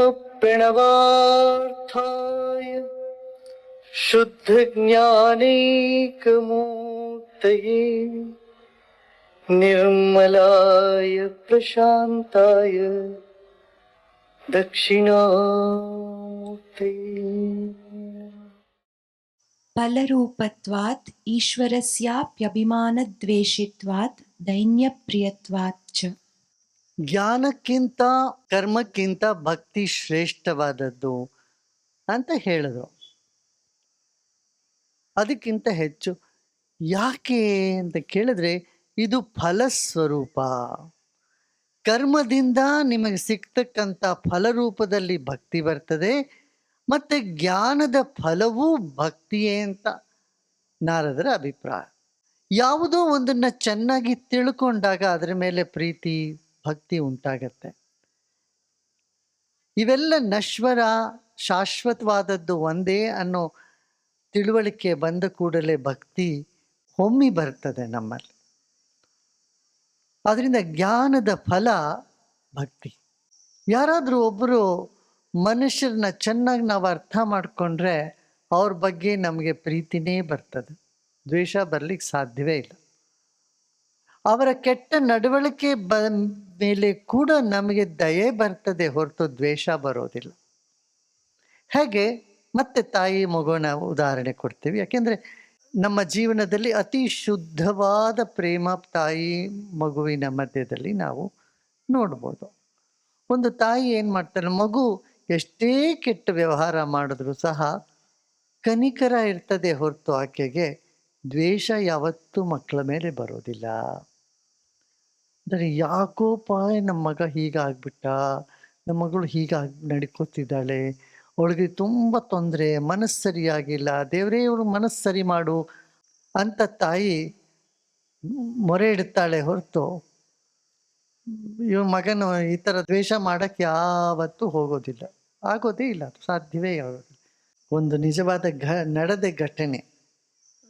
प्रणवार्थाय शुद्धज्ञानैकमूर्तये निर्मलाय प्रशान्ताय दक्षिणामूर्तये। फलरूपत्वात् ईश्वरस्याप्यभिमानद्वेषित्वात् दैन्यप्रियत्वात् च ಜ್ಞಾನಕ್ಕಿಂತ ಕರ್ಮಕ್ಕಿಂತ ಭಕ್ತಿ ಶ್ರೇಷ್ಠವಾದದ್ದು ಅಂತ ಹೇಳಿದ್ರು. ಅದಕ್ಕಿಂತ ಹೆಚ್ಚು ಯಾಕೆ ಅಂತ ಕೇಳಿದ್ರೆ ಇದು ಫಲಸ್ವರೂಪ. ಕರ್ಮದಿಂದ ನಿಮಗೆ ಸಿಗ್ತಕ್ಕಂಥ ಫಲರೂಪದಲ್ಲಿ ಭಕ್ತಿ ಬರ್ತದೆ, ಮತ್ತೆ ಜ್ಞಾನದ ಫಲವೂ ಭಕ್ತಿಯೇ ಅಂತ ನಾರದರ ಅಭಿಪ್ರಾಯ. ಯಾವುದೋ ಒಂದನ್ನು ಚೆನ್ನಾಗಿ ತಿಳ್ಕೊಂಡಾಗ ಅದರ ಮೇಲೆ ಪ್ರೀತಿ ಭಕ್ತಿ ಉಂಟಾಗತ್ತೆ. ಇವೆಲ್ಲ ನಶ್ವರ, ಶಾಶ್ವತವಾದದ್ದು ಒಂದೇ ಅನ್ನೋ ತಿಳುವಳಿಕೆ ಬಂದ ಕೂಡಲೇ ಭಕ್ತಿ ಹೊಮ್ಮಿ ಬರ್ತದೆ ನಮ್ಮಲ್ಲಿ. ಅದರಿಂದ ಜ್ಞಾನದ ಫಲ ಭಕ್ತಿ. ಯಾರಾದರೂ ಒಬ್ಬರು ಮನುಷ್ಯರನ್ನ ಚೆನ್ನಾಗಿ ನಾವು ಅರ್ಥ ಮಾಡಿಕೊಂಡ್ರೆ ಅವ್ರ ಬಗ್ಗೆ ನಮಗೆ ಪ್ರೀತಿನೇ ಬರ್ತದೆ. ದ್ವೇಷ ಬರ್ಲಿಕ್ಕೆ ಸಾಧ್ಯವೇ ಇಲ್ಲ. ಅವರ ಕೆಟ್ಟ ನಡವಳಿಕೆ ಬ ಮೇಲೆ ಕೂಡ ನಮಗೆ ದಯೆ ಬರ್ತದೆ ಹೊರತು ದ್ವೇಷ ಬರೋದಿಲ್ಲ. ಹೇಗೆ? ಮತ್ತೆ ತಾಯಿ ಮಗುವಿನ ಉದಾಹರಣೆ ಕೊಡ್ತೀವಿ. ಯಾಕೆಂದ್ರೆ ನಮ್ಮ ಜೀವನದಲ್ಲಿ ಅತಿ ಶುದ್ಧವಾದ ಪ್ರೇಮ ತಾಯಿ ಮಗುವಿನ ಮಧ್ಯದಲ್ಲಿ ನಾವು ನೋಡ್ಬೋದು. ಒಂದು ತಾಯಿ ಏನು ಮಾಡ್ತಾರೆ ಮಗು ಎಷ್ಟೇ ಕೆಟ್ಟ ವ್ಯವಹಾರ ಮಾಡಿದ್ರು ಸಹ ಕನಿಕರ ಇರ್ತದೆ ಹೊರತು ಆಕೆಗೆ ದ್ವೇಷ ಯಾವತ್ತೂ ಮಕ್ಕಳ ಮೇಲೆ ಬರೋದಿಲ್ಲ. ಅಂದರೆ ಯಾಕೋಪ ನಮ್ಮ ಮಗ ಹೀಗಾಗ್ಬಿಟ್ಟ, ನಮ್ಮ ಮಗಳು ಹೀಗಾಗಿ, ನಡ್ಕೋತಿದ್ದಾಳೆ, ಅವಳಿಗೆ ತುಂಬ ತೊಂದರೆ, ಮನಸ್ಸು ಸರಿಯಾಗಿಲ್ಲ, ದೇವರೇ ಇವಳು ಮನಸ್ಸು ಸರಿ ಮಾಡು ಅಂತ ತಾಯಿ ಮೊರೆ ಇಡ್ತಾಳೆ ಹೊರತು. ಇವ ಮಗನು ಈ ಥರ ದ್ವೇಷ ಮಾಡಕ್ಕೆ ಯಾವತ್ತೂ ಹೋಗೋದಿಲ್ಲ. ಆಗೋದೇ ಇಲ್ಲ ಸಾಧ್ಯವೇ ಆಗೋದಿಲ್ಲ. ಒಂದು ನಿಜವಾದ ಘ, ನಡೆದ ಘಟನೆ.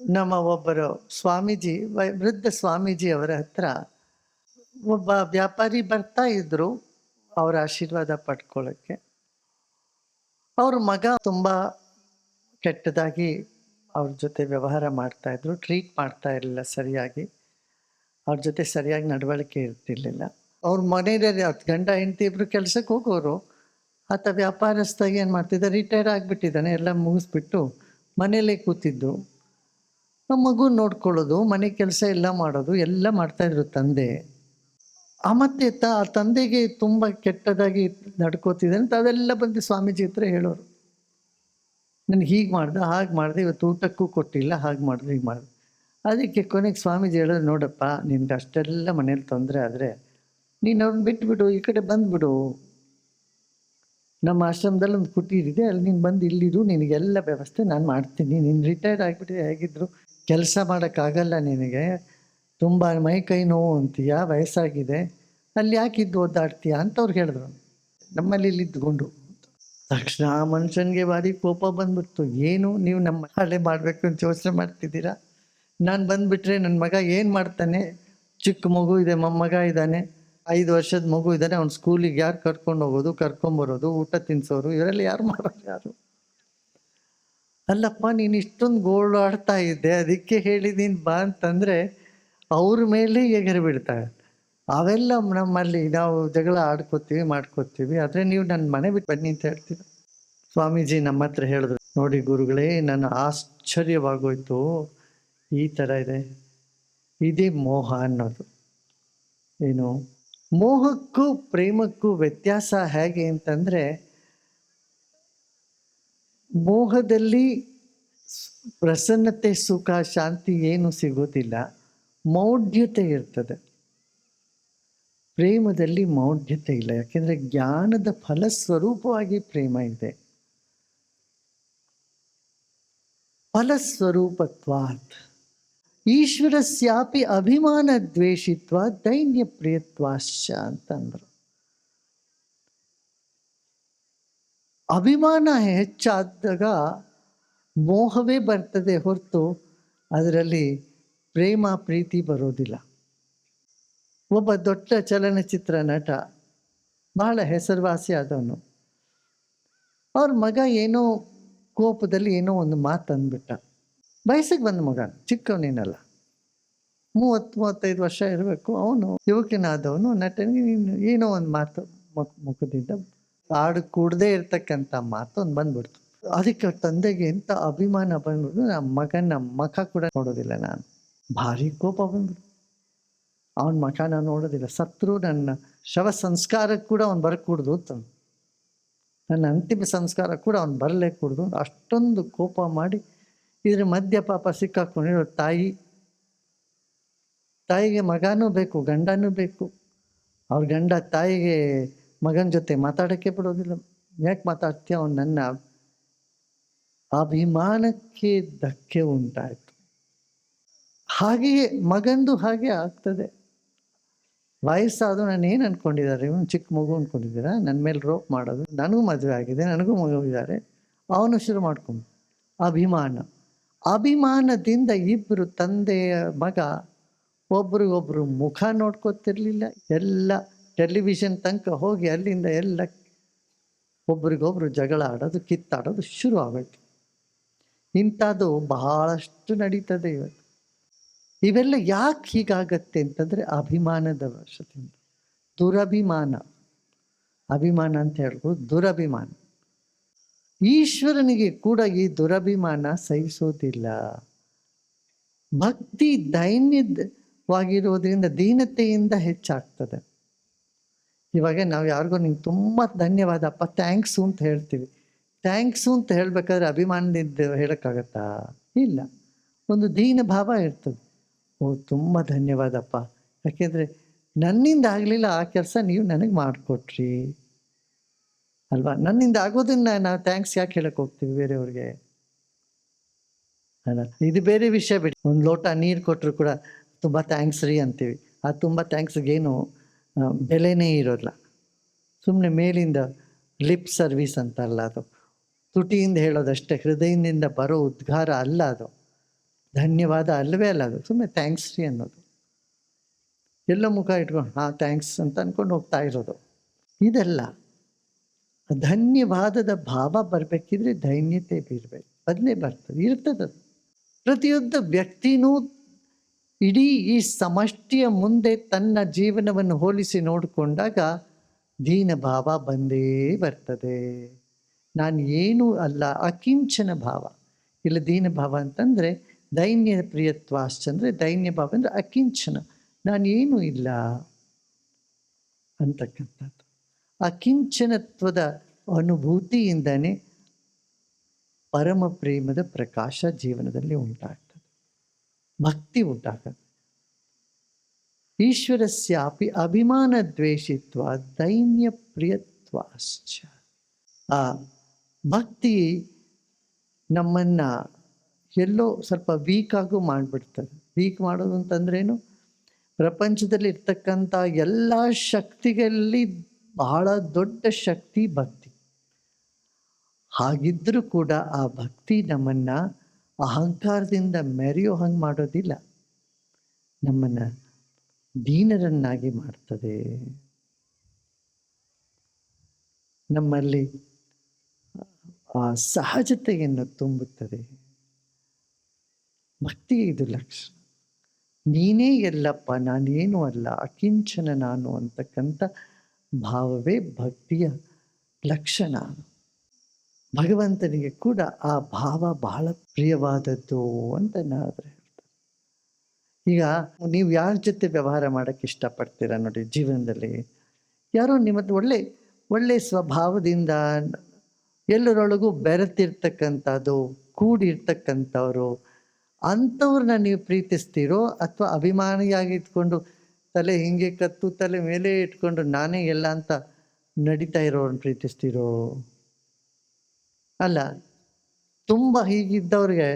ನಮ್ಮ ಒಬ್ಬರು ಸ್ವಾಮೀಜಿ ವೃದ್ಧ ಸ್ವಾಮೀಜಿ ಅವರ ಹತ್ರ ಒಬ್ಬ ವ್ಯಾಪಾರಿ ಬರ್ತಾ ಇದ್ರು ಅವರ ಆಶೀರ್ವಾದ ಪಡ್ಕೊಳ್ಳೋಕ್ಕೆ ಅವ್ರ ಮಗ ತುಂಬ ಕೆಟ್ಟದಾಗಿ ಅವ್ರ ಜೊತೆ ವ್ಯವಹಾರ ಮಾಡ್ತಾ ಇದ್ರು ಟ್ರೀಟ್ ಮಾಡ್ತಾ ಇರಲಿಲ್ಲ ಸರಿಯಾಗಿ. ಅವ್ರ ಜೊತೆ ಸರಿಯಾಗಿ ನಡವಳಿಕೆ ಇರ್ತಿರ್ಲಿಲ್ಲ. ಅವ್ರ ಮನೆಯಲ್ಲಿ ಹತ್ತು ಗಂಡ ಹೆಂಡತಿ ಇಬ್ಬರು ಕೆಲ್ಸಕ್ಕೆ ಹೋಗೋರು, ಆತ ವ್ಯಾಪಾರಸ್ಥಾಗಿ ಏನು ಮಾಡ್ತಿದ್ದ ರಿಟೈರ್ ಆಗಿಬಿಟ್ಟಿದ್ದಾನೆ, ಎಲ್ಲ ಮುಗಿಸ್ಬಿಟ್ಟು ಮನೆಯಲ್ಲೇ ಕೂತಿದ್ದು. ಮಗು ನೋಡ್ಕೊಳ್ಳೋದು, ಮನೆ ಕೆಲಸ ಎಲ್ಲ ಮಾಡೋದು, ಎಲ್ಲ ಮಾಡ್ತಾಯಿದ್ರು ತಂದೆ. ಆ ಮತ್ತೆ ತ, ತಂದೆಗೆ ತುಂಬ ಕೆಟ್ಟದಾಗಿ ನಡ್ಕೋತಿದೆ ಅಂತ ಅದೆಲ್ಲ ಬಂದು ಸ್ವಾಮೀಜಿ ಹತ್ರ ಹೇಳೋರು. ನನಗೆ ಹೀಗೆ ಮಾಡ್ದೆ, ಹಾಗೆ ಮಾಡಿದೆ, ಇವತ್ತು ಊಟಕ್ಕೂ ಕೊಟ್ಟಿಲ್ಲ, ಹಾಗೆ ಮಾಡಿದೆ, ಹೀಗೆ ಮಾಡಿದೆ. ಅದಕ್ಕೆ ಕೊನೆಗೆ ಸ್ವಾಮೀಜಿ ಹೇಳೋದು ನೋಡಪ್ಪ ನಿನ್ಗೆ ಅಷ್ಟೆಲ್ಲ ಮನೇಲಿ ತೊಂದರೆ ಆದರೆ ನೀನು ಅವ್ರನ್ನ ಬಿಟ್ಬಿಡು, ಈ ಕಡೆ ಬಂದ್ಬಿಡು. ನಮ್ಮ ಆಶ್ರಮದಲ್ಲಿ ಒಂದು ಕುಟೀರಿದೆ ಅಲ್ಲಿ ನೀನು ಬಂದು ಇಲ್ಲಿರು, ನಿನಗೆಲ್ಲ ವ್ಯವಸ್ಥೆ ನಾನು ಮಾಡ್ತೀನಿ. ನೀನು ರಿಟೈರ್ಡ್ ಆಗಿಬಿಟ್ಟು ಹೇಗಿದ್ರು? ಕೆಲಸ ಮಾಡೋಕ್ಕಾಗಲ್ಲ ನಿನಗೆ. ತುಂಬ ಮೈ ಕೈ ನೋವು ಅಂತೀಯ? ವಯಸ್ಸಾಗಿದೆ. ಅಲ್ಲಿ ಯಾಕಿದ್ದು ಓದಾಡ್ತೀಯ ಅಂತ ಅವ್ರು ಹೇಳಿದ್ರು. ನಮ್ಮಲ್ಲಿ ಇಲ್ಲಿ ಇದ್ಕೊಂಡು ತಕ್ಷಣ ಆ ಮನುಷ್ಯನಿಗೆ ಭಾರಿ ಕೋಪ ಬಂದ್ಬಿಡ್ತು. ಏನು? ನೀವು ನಮ್ಮ ಹಳೆ ಮಾಡಬೇಕು ಅಂತ ಯೋಚನೆ ಮಾಡ್ತಿದ್ದೀರಾ? ನಾನು ಬಂದುಬಿಟ್ರೆ ನನ್ನ ಮಗ ಏನು ಮಾಡ್ತಾನೆ? ಚಿಕ್ಕ ಮಗು ಇದೆ ಮೊಮ್ಮಗ ಇದ್ದಾನೆ. ಐದು ವರ್ಷದ ಮಗು ಇದ್ದಾನೆ. ಅವ್ನು ಸ್ಕೂಲಿಗೆ ಯಾರು ಕರ್ಕೊಂಡು ಹೋಗೋದು ಕರ್ಕೊಂಬರೋದು ಊಟ ತಿನ್ಸೋರು, ಇವರೆಲ್ಲ ಯಾರು ಮಾಡೋರು ಯಾರು? ಅಲ್ಲಪ್ಪ, ನೀನು ಇಷ್ಟೊಂದು ಗೋಳಾಡ್ತಾ ಇದ್ದೆ. ಅದಕ್ಕೆ ಹೇಳಿದ್ದೀನಿ ಬಾ ಅಂತಂದರೆ ಅವ್ರ ಮೇಲೆ ಎಗರು ಬಿಡ್ತಾರೆ ಅವೆಲ್ಲ ನಮ್ಮಲ್ಲಿ ನಾವು ಜಗಳ ಆಡ್ಕೋತೀವಿ, ಮಾಡ್ಕೋತೀವಿ. ಆದರೆ ನೀವು ನನ್ನ ಮನೆ ಬಿಟ್ಟು ಬನ್ನಿ ಅಂತ ಹೇಳ್ತೀರ? ಸ್ವಾಮೀಜಿ ನಮ್ಮ ಹತ್ರ ಹೇಳಿದ್ರು. ನೋಡಿ ಗುರುಗಳೇ, ನನ್ನ ಆಶ್ಚರ್ಯವಾಗೋಯ್ತು. ಈ ಥರ ಇದೆ. ಇದೇ ಮೋಹ ಅನ್ನೋದು. ಏನು? ಮೋಹಕ್ಕೂ ಪ್ರೇಮಕ್ಕೂ ವ್ಯತ್ಯಾಸ ಹೇಗೆ ಅಂತಂದರೆ, ಮೋಹದಲ್ಲಿ ಪ್ರಸನ್ನತೆ, ಸುಖ, ಶಾಂತಿ ಏನು ಸಿಗೋದಿಲ್ಲ. ಮೌಢ್ಯತೆ ಇರ್ತದೆ. ಪ್ರೇಮದಲ್ಲಿ ಮೌಢ್ಯತೆ ಇಲ್ಲ. ಯಾಕೆಂದ್ರೆ ಜ್ಞಾನದ ಫಲಸ್ವರೂಪವಾಗಿ ಪ್ರೇಮ ಇದೆ. ಫಲಸ್ವರೂಪತ್ವಾತ್. ಈಶ್ವರಸ್ಯಾಪಿ ಅಭಿಮಾನ ದ್ವೇಷಿತ್ವ ದೈನ್ಯ ಪ್ರಿಯತ್ವಾಶ್ಚ ಅಂತಂದ್ರು. ಅಭಿಮಾನ ಹೆಚ್ಚಾದಾಗ ಮೋಹವೇ ಬರ್ತದೆ ಹೊರತು, ಅದರಲ್ಲಿ ಪ್ರೇಮ, ಪ್ರೀತಿ ಬರೋದಿಲ್ಲ. ಒಬ್ಬ ದೊಡ್ಡ ಚಲನಚಿತ್ರ ನಟ, ಬಹಳ ಹೆಸರುವಾಸಿ ಆದವನು. ಅವ್ರ ಮಗ ಏನೋ ಕೋಪದಲ್ಲಿ ಏನೋ ಒಂದು ಮಾತು ಅಂದ್ಬಿಟ್ಟ. ವಯಸ್ಸಿಗೆ ಬಂದ ಮಗ, ಚಿಕ್ಕವನೇನಲ್ಲ. ಮೂವತ್ತು, ಮೂವತ್ತೈದು ವರ್ಷ ಇರಬೇಕು. ಅವನು ಯುವಕನಾದವನು, ನಟನಿಗೆ ನೀನು ಏನೋ ಒಂದು ಮಾತು ಮುಖ ಮುಖದಿಂದ ಹಾಡು ಕೂಡದೇ ಇರ್ತಕ್ಕಂಥ ಮಾತು ಒಂದು ಬಂದ್ಬಿಡ್ತು. ಅದಕ್ಕೆ ತಂದೆಗೆ ಎಂಥ ಅಭಿಮಾನ ಬಂದ್ಬಿಟ್ಟು ನಮ್ಮ ಮಗನ ಮುಖ ಕೂಡ ನೋಡೋದಿಲ್ಲ ನಾನು. ಭಾರಿ ಕೋಪ ಬಂದರು ಅವನ ಮಠ ನೋಡೋದಿಲ್ಲ. ಸತ್ರು ನನ್ನ ಶವ ಸಂಸ್ಕಾರಕ್ಕೆ ಕೂಡ ಅವ್ನು ಬರಕೂಡ್ದು ಅಂತ ನನ್ನ ಅಂತಿಮ ಸಂಸ್ಕಾರ ಕೂಡ ಅವ್ನು ಬರಲೇ ಕೂಡ್ದು. ಅಷ್ಟೊಂದು ಕೋಪ ಮಾಡಿ ಇದ್ರ ಮಧ್ಯ ಪಾಪ ಸಿಕ್ಕಾಕೊಂಡಿರೋ ತಾಯಿ. ತಾಯಿಗೆ ಮಗನೂ ಬೇಕು, ಗಂಡನೂ ಬೇಕು. ಅವ್ರ ಗಂಡ ತಾಯಿಗೆ ಮಗನ ಜೊತೆ ಮಾತಾಡೋಕ್ಕೆ ಬಿಡೋದಿಲ್ಲ. ಯಾಕೆ ಮಾತಾಡ್ತೀಯ? ಅವನು ನನ್ನ ಅಭಿಮಾನಕ್ಕೆ ಧಕ್ಕೆ ಉಂಟಾಯಿತು. ಹಾಗೆಯೇ ಮಗಂದು ಹಾಗೆ ಆಗ್ತದೆ. ವಯಸ್ಸಾದ್ರು ನಾನು ಏನು ಅಂದ್ಕೊಂಡಿದ್ದಾರೆ ಇವನು ಚಿಕ್ಕ ಮಗು ಅಂದ್ಕೊಂಡಿದ್ದೀರಾ ನನ್ನ ಮೇಲೆ ರೋಪ್ ಮಾಡೋದು. ನನಗೂ ಮದುವೆ ಆಗಿದೆ, ನನಗೂ ಮಗು ಇದ್ದಾರೆ. ಅವನು ಶುರು ಮಾಡ್ಕೊಂಡು. ಅಭಿಮಾನ. ಅಭಿಮಾನದಿಂದ ಇಬ್ಬರು ತಂದೆಯ ಮಗ ಒಬ್ರಿಗೊಬ್ರು ಮುಖ ನೋಡ್ಕೋತಿರ್ಲಿಲ್ಲ. ಎಲ್ಲ ಟೆಲಿವಿಷನ್ ತನಕ ಹೋಗಿ ಅಲ್ಲಿಂದ ಎಲ್ಲ ಒಬ್ರಿಗೊಬ್ರು ಜಗಳ ಆಡೋದು, ಕಿತ್ತಾಡೋದು ಶುರು ಆಗೋಯ್ತು ಇಂಥದ್ದು ಬಹಳಷ್ಟು ನಡೀತದೆ ಇವತ್ತು. ಇವೆಲ್ಲ ಯಾಕೆ ಹೀಗಾಗತ್ತೆ ಅಂತಂದರೆ ಅಭಿಮಾನದ ವಶದಿಂದ. ದುರಭಿಮಾನ. ಅಭಿಮಾನ ಅಂತ ಹೇಳ್ಬೋದು ದುರಭಿಮಾನ. ಈಶ್ವರನಿಗೆ ಕೂಡ ಈ ದುರಭಿಮಾನ ಸಹಿಸೋದಿಲ್ಲ. ಭಕ್ತಿ ದೈನ್ಯವಾಗಿರೋದ್ರಿಂದ ದೀನತೆಯಿಂದ ಹೆಚ್ಚಾಗ್ತದೆ. ಇವಾಗ ನಾವು ಯಾರಿಗೋ ನಿಂಗೆ ತುಂಬ ಧನ್ಯವಾದಪ್ಪ, ಥ್ಯಾಂಕ್ಸು ಅಂತ ಹೇಳ್ತೀವಿ. ಥ್ಯಾಂಕ್ಸು ಅಂತ ಹೇಳ್ಬೇಕಾದ್ರೆ ಅಭಿಮಾನದಿಂದ ಹೇಳೋಕ್ಕಾಗತ್ತಾ? ಇಲ್ಲ. ಒಂದು ದೀನ ಭಾವ ಇರ್ತದೆ. ಓ, ತುಂಬ ಧನ್ಯವಾದಪ್ಪ. ಯಾಕೆಂದರೆ ನನ್ನಿಂದ ಆಗಲಿಲ್ಲ, ಆ ಕೆಲಸ ನೀವು ನನಗೆ ಮಾಡಿಕೊಟ್ರಿ. ಅಲ್ವಾ? ನನ್ನಿಂದ ಆಗೋದನ್ನ ನಾವು ಥ್ಯಾಂಕ್ಸ್ ಯಾಕೆ ಹೇಳಕ್ಕೆ ಹೋಗ್ತೀವಿ ಬೇರೆಯವ್ರಿಗೆ? ಅಲ್ಲ, ಇದು ಬೇರೆ ವಿಷಯ ಬಿಡಿ. ಒಂದು ಲೋಟ ನೀರು ಕೊಟ್ಟರು ಕೂಡ ತುಂಬ ಥ್ಯಾಂಕ್ಸ್ ರೀ ಅಂತೀವಿ. ಆ ತುಂಬ ಥ್ಯಾಂಕ್ಸ್ಗೇನು ಬೆಲೆನೇ ಇರೋಲ್ಲ. ಸುಮ್ಮನೆ ಮೇಲಿಂದ ಲಿಪ್ ಸರ್ವಿಸ್ ಅಂತಲ್ಲ ಅದು. ತುಟಿಯಿಂದ ಹೇಳೋದಷ್ಟೇ, ಹೃದಯದಿಂದ ಬರೋ ಉದ್ಗಾರ ಅಲ್ಲ ಅದು. ಧನ್ಯವಾದ ಅಲ್ಲವೇ ಅಲ್ಲ ಅದು ಸುಮ್ಮನೆ ಥ್ಯಾಂಕ್ಸ್ ರೀ ಅನ್ನೋದು. ಎಲ್ಲ ಮುಖ ಇಟ್ಕೊಂಡು, ಹಾಂ ಥ್ಯಾಂಕ್ಸ್ ಅಂತ ಅಂದ್ಕೊಂಡು ಹೋಗ್ತಾ ಇರೋದು. ಇದೆಲ್ಲ ಧನ್ಯವಾದದ ಭಾವ ಬರಬೇಕಿದ್ರೆ ಧೈನ್ಯತೆ ಬೀರ್ಬೇಕು. ಬದಲೇ ಬರ್ತದೆ, ಇರ್ತದೆ ಪ್ರತಿಯೊಂದು ವ್ಯಕ್ತಿನೂ ಇಡೀ ಈ ಸಮಷ್ಟಿಯ ಮುಂದೆ ತನ್ನ ಜೀವನವನ್ನು ಹೋಲಿಸಿ ನೋಡಿಕೊಂಡಾಗ ದೀನ ಭಾವ ಬಂದೇ ಬರ್ತದೆ. ನಾನು ಏನೂ ಅಲ್ಲ, ಅಕಿಂಚನ ಭಾವ. ಇಲ್ಲ, ದೀನ ಭಾವ ಅಂತಂದರೆ ದೈನ್ಯ ಪ್ರಿಯತ್ವಾಶ್ಚ ಅಂದರೆ ದೈನ್ಯ ಭಾವ ಅಂದರೆ ಅಕಿಂಚನ. ನಾನು ಏನೂ ಇಲ್ಲ ಅಂತಕ್ಕಂಥದ್ದು. ಅಕಿಂಚನತ್ವದ ಅನುಭೂತಿಯಿಂದನೇ ಪರಮ ಪ್ರೇಮದ ಪ್ರಕಾಶ ಜೀವನದಲ್ಲಿ ಉಂಟಾಗ್ತದೆ. ಭಕ್ತಿ ಉಂಟಾಗ್ತದೆ. ಈಶ್ವರಸ್ಯಾಪಿ ಅಭಿಮಾನ ದ್ವೇಷಿತ್ವ ದೈನ್ಯ ಪ್ರಿಯತ್ವಾಶ್ಚ. ಆ ಭಕ್ತಿ ನಮ್ಮನ್ನು ಎಲ್ಲೋ ಸ್ವಲ್ಪ ವೀಕಾಗೂ ಮಾಡಿಬಿಡ್ತಾರೆ. ವೀಕ್ ಮಾಡೋದು ಅಂತಂದ್ರೇನು? ಪ್ರಪಂಚದಲ್ಲಿ ಇರ್ತಕ್ಕಂಥ ಎಲ್ಲ ಶಕ್ತಿಗಳಲ್ಲಿ ಬಹಳ ದೊಡ್ಡ ಶಕ್ತಿ ಭಕ್ತಿ. ಹಾಗಿದ್ದರೂ ಕೂಡ ಆ ಭಕ್ತಿ ನಮ್ಮನ್ನು ಅಹಂಕಾರದಿಂದ ಮೆರೆಯೋ ಹಂಗೆ ಮಾಡೋದಿಲ್ಲ. ನಮ್ಮನ್ನು ದೀನರನ್ನಾಗಿ ಮಾಡ್ತದೆ. ನಮ್ಮಲ್ಲಿ ಆ ಸಹಜತೆಯನ್ನು ತುಂಬುತ್ತದೆ. ಭಕ್ತಿ ಇದು ಲಕ್ಷಣ ನೀನೇ ಎಲ್ಲಪ್ಪ, ನಾನೇನು ಅಲ್ಲ, ಅಕಿಂಚನ ನಾನು ಅಂತಕ್ಕಂಥ ಭಾವವೇ ಭಕ್ತಿಯ ಲಕ್ಷಣ ಭಗವಂತನಿಗೆ ಕೂಡ ಆ ಭಾವ ಬಹಳ ಪ್ರಿಯವಾದದ್ದು ಅಂತ ನಾದ್ರೆ ಈಗ ನೀವು ಯಾರ ಜೊತೆ ವ್ಯವಹಾರ ಮಾಡೋಕ್ಕೆ ಇಷ್ಟಪಡ್ತೀರಾ ನೋಡಿ ಜೀವನದಲ್ಲಿ? ಯಾರೋ ನಿಮ್ಮದು ಒಳ್ಳೆ ಒಳ್ಳೆ ಸ್ವಭಾವದಿಂದ ಎಲ್ಲರೊಳಗೂ ಬೆರೆತಿರ್ತಕ್ಕಂಥದ್ದು, ಕೂಡಿರ್ತಕ್ಕಂಥವ್ರು ಅಂಥವ್ರನ್ನ ನೀವು ಪ್ರೀತಿಸ್ತೀರೋ ಅಥವಾ ಅಭಿಮಾನಿಯಾಗಿ ಇಟ್ಕೊಂಡು ತಲೆ ಹಿಂಗೆ ಕತ್ತು ತಲೆ ಮೇಲೆ ಇಟ್ಕೊಂಡು ನಾನೇ ಎಲ್ಲ ಅಂತ ನಡೀತಾ ಇರೋರನ್ನ ಪ್ರೀತಿಸ್ತೀರೋ? ಅಲ್ಲ, ತುಂಬ ಹೀಗಿದ್ದವ್ರಿಗೆ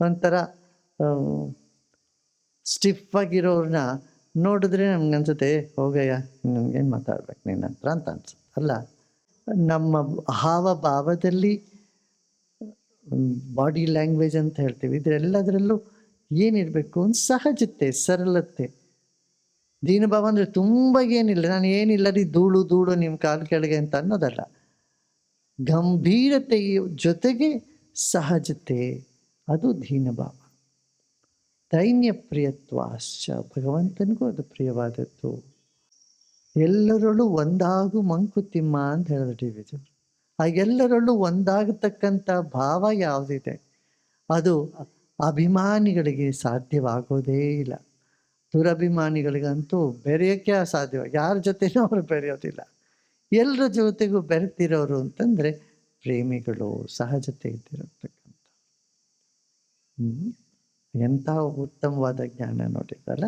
ಒಂಥರ ಸ್ಟಿಫ್ ಆಗಿರೋರನ್ನ ನೋಡಿದ್ರೆ ನಮ್ಗೆ ಅನ್ಸುತ್ತೆ ಹೋಗಯ್ಯ ನನಗೇನು ಮಾತಾಡ್ಬೇಕು ನಿನ್ನ ಹತ್ರ? ಅಂತ ಅನ್ಸುತ್ತೆ. ಅಲ್ಲ, ನಮ್ಮ ಹಾವಭಾವದಲ್ಲಿ ಬಾಡಿ ಲ್ಯಾಂಗ್ವೇಜ್ ಅಂತ ಹೇಳ್ತೀವಿ. ಇದರೆಲ್ಲದರಲ್ಲೂ ಏನಿರಬೇಕು ಒಂದು ಸಹಜತೆ, ಸರಳತೆ. ದೀನಭಾವ ಅಂದರೆ ತುಂಬ ಏನಿಲ್ಲ. ನಾನು ಏನಿಲ್ಲ ರೀ ಧೂಳು ಧೂಳು ನಿಮ್ಮ ಕಾಲು ಕೆಳಗೆ ಅಂತ ಅನ್ನೋದಲ್ಲ. ಗಂಭೀರತೆಯ ಜೊತೆಗೆ ಸಹಜತೆ. ಅದು ದೀನಭಾವ ದೈನ್ಯ ಪ್ರಿಯತ್ವಾಶ್ಚ ಭಗವಂತನಿಗೂ ಅದು ಪ್ರಿಯವಾದದ್ದು. ಎಲ್ಲರಲ್ಲೂ ಒಂದಾಗು ಮಂಕುತಿಮ್ಮ ಅಂತ ಹೇಳಿದ್ರು ವಿಜಯ್ ಆ ಎಲ್ಲರಲ್ಲೂ ಒಂದಾಗತಕ್ಕಂಥ ಭಾವ ಯಾವುದಿದೆ? ಅದು ಅಭಿಮಾನಿಗಳಿಗೆ ಸಾಧ್ಯವಾಗೋದೇ ಇಲ್ಲ. ದುರಭಿಮಾನಿಗಳಿಗಂತೂ ಬೆರೆಯೋಕ್ಕೆ ಅಸಾಧ್ಯ ಯಾರ ಜೊತೆನೂ ಅವರು ಬೆರೆಯೋದಿಲ್ಲ. ಎಲ್ಲರ ಜೊತೆಗೂ ಬೆರೆತಿರೋರು ಅಂತಂದರೆ ಪ್ರೇಮಿಗಳು ಸಹಜತೆ ಇದ್ದಿರತಕ್ಕಂಥ ಎಂಥ ಉತ್ತಮವಾದ ಜ್ಞಾನ ನೋಡಿದ್ದಲ್ಲ